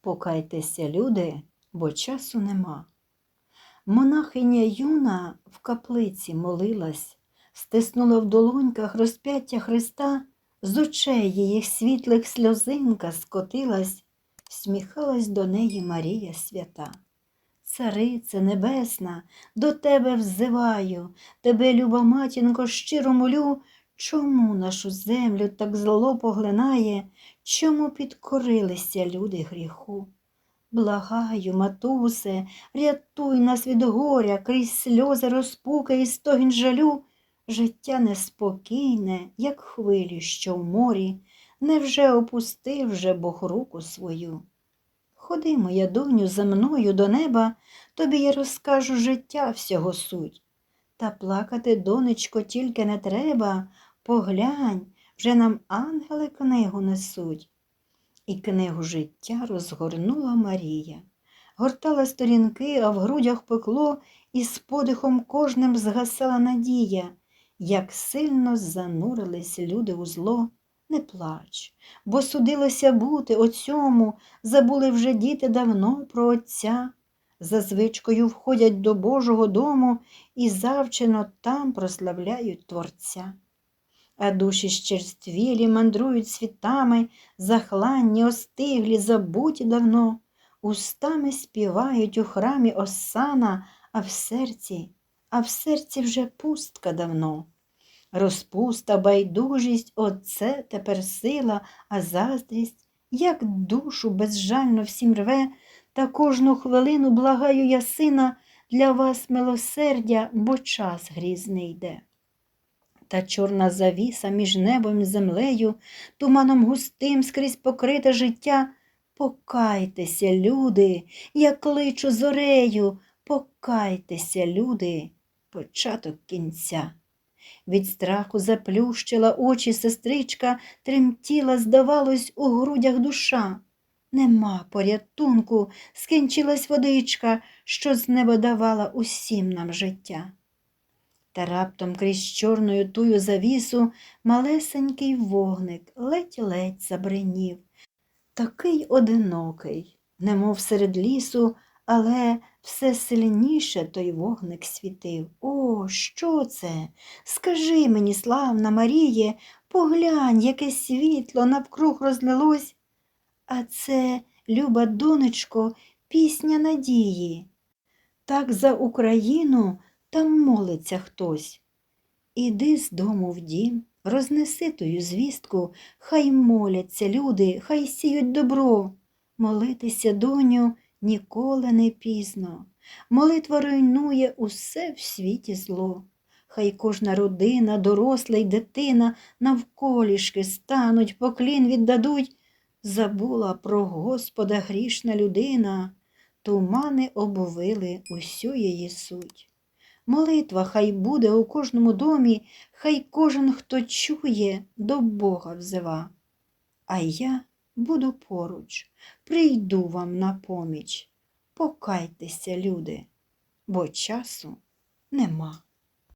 Покайтеся, люди, бо часу нема. Монахиня юна в каплиці молилась, стиснула в долоньках розп'яття Христа, з очей її світлих сльозинка скотилась, сміхалась до неї Марія свята. Царице небесна, до тебе взиваю, тебе, люба матінко, щиро молю, чому нашу землю так зло поглинає, чому підкорилися люди гріху? Благаю, матусе, рятуй нас від горя, крізь сльози розпуки і стогін жалю, життя неспокійне, як хвилі, що в морі, невже опустив вже Бог руку свою? Ходи, моя доню, за мною до неба, тобі я розкажу життя всього суть. Та плакати, донечко, тільки не треба, поглянь, вже нам ангели книгу несуть. І книгу життя розгорнула Марія. Гортала сторінки, а в грудях пекло, і з подихом кожним згасала надія, як сильно занурились люди у зло. Не плач, бо судилося бути оцьому, забули вже діти давно про Отця. За звичкою входять до Божого дому і завчено там прославляють Творця. А душі щерствілі мандрують світами, захланні, остиглі, забуті давно, устами співають у храмі осана, а в серці, а в серці вже пустка давно. Розпуста, байдужість, оце тепер сила, а заздрість, як душу безжально всім рве, та кожну хвилину благаю я сина для вас милосердя, бо час грізний йде. Та чорна завіса між небом і землею, туманом густим скрізь покрите життя. Покайтеся, люди, я кличу зорею, покайтеся, люди, початок кінця. Від страху заплющила очі сестричка, тремтіла, здавалось, у грудях душа. Нема порятунку, скінчилась водичка, що з неба давала усім нам життя. Та раптом крізь чорною тую завісу малесенький вогник ледь-ледь забринів. Такий одинокий, немов серед лісу, але все сильніше той вогник світив. О, що це? Скажи мені, славна Маріє, поглянь, яке світло навкруг розлилось. А це, люба донечко, пісня надії. Так за Україну там молиться хтось. Іди з дому в дім, рознеси тую звістку, хай моляться люди, хай сіють добро. Молитися, доню, ніколи не пізно. Молитва руйнує усе в світі зло. Хай кожна родина, доросла й дитина навколішки стануть, поклін віддадуть. Забула про Господа грішна людина, тумани обвили усю її суть. Молитва хай буде у кожному домі, хай кожен, хто чує, до Бога взива. А я буду поруч, прийду вам на поміч. Покайтеся, люди, бо часу нема.